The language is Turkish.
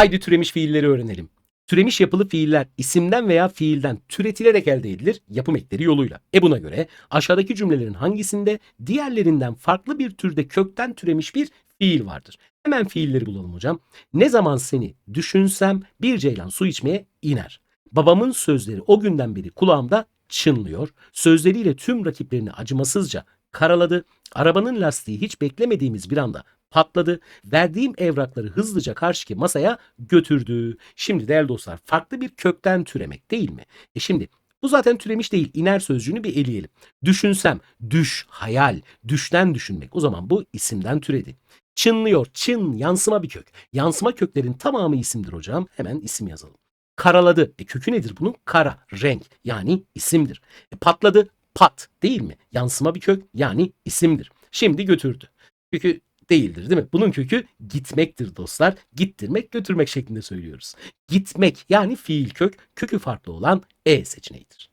Haydi türemiş fiilleri öğrenelim. Türemiş yapılı fiiller isimden veya fiilden türetilerek elde edilir yapım ekleri yoluyla. E buna göre aşağıdaki cümlelerin hangisinde diğerlerinden farklı bir türde kökten türemiş bir fiil vardır? Hemen fiilleri bulalım hocam. Ne zaman seni düşünsem bir ceylan su içmeye iner. Babamın sözleri o günden beri kulağımda çınlıyor. Sözleriyle tüm rakiplerini acımasızca karaladı. Arabanın lastiği hiç beklemediğimiz bir anda patladı. Verdiğim evrakları hızlıca karşıki masaya götürdü. Şimdi değerli dostlar farklı bir kökten türemek değil mi? E şimdi bu zaten türemiş değil. İner sözcüğünü bir eleyelim. Düşünsem, düş, hayal, düşten düşünmek. O zaman bu isimden türedi. Çınlıyor, çın, yansıma bir kök. Yansıma köklerin tamamı isimdir hocam. Hemen isim yazalım. Karaladı. E kökü nedir bunun? Kara, renk yani isimdir. E patladı, pat değil mi? Yansıma bir kök yani isimdir. Şimdi götürdü. Kökü değildir değil mi? Bunun kökü gitmektir dostlar. Gittirmek, götürmek şeklinde söylüyoruz. Gitmek yani fiil kök, kökü farklı olan E seçeneğidir.